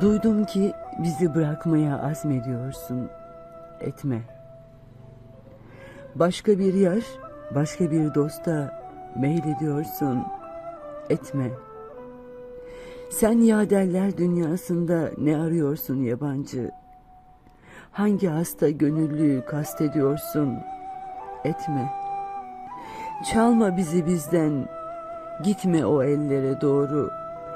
Duydum ki bizi bırakmaya azmediyorsun. Etme. Başka bir yer, başka bir dosta meylediyorsun. Etme. Sen yaderler dünyasında ne arıyorsun yabancı? Hangi hasta gönüllüyü kastediyorsun? Etme. Çalma bizi bizden, gitme o ellere doğru.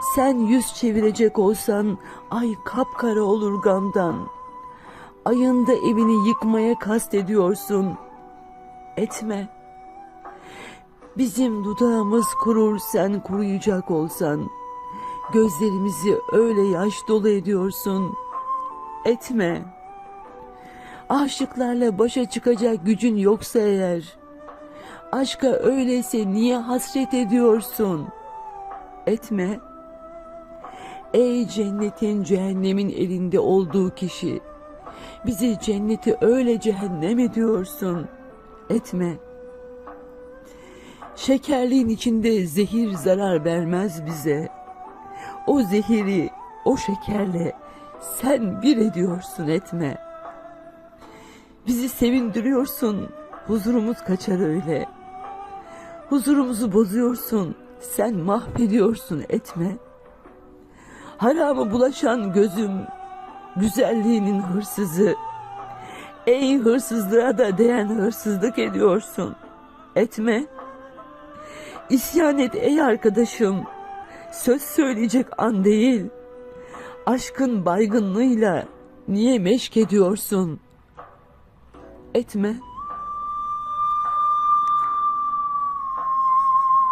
Sen yüz çevirecek olsan ay kapkara olur gamdan. Ayında evini yıkmaya kast ediyorsun. Etme. Bizim dudağımız kurur sen kuruyacak olsan. Gözlerimizi öyle yaş dolu ediyorsun. Etme. Aşıklarla başa çıkacak gücün yoksa eğer. Aşka öyleyse niye hasret ediyorsun? Etme. Ey cennetin cehennemin elinde olduğu kişi. Bizi cenneti öyle cehennem ediyorsun. Etme. Şekerliğin içinde zehir zarar vermez bize. O zehiri o şekerle sen bir ediyorsun etme. Bizi sevindiriyorsun. Huzurumuz kaçar öyle. Huzurumuzu bozuyorsun. Sen mahvediyorsun etme. Harama bulaşan gözüm, güzelliğinin hırsızı. Ey hırsızlığa da değen hırsızlık ediyorsun. Etme. İsyan et ey arkadaşım. Söz söyleyecek an değil. Aşkın baygınlığıyla niye meşk ediyorsun? Etme.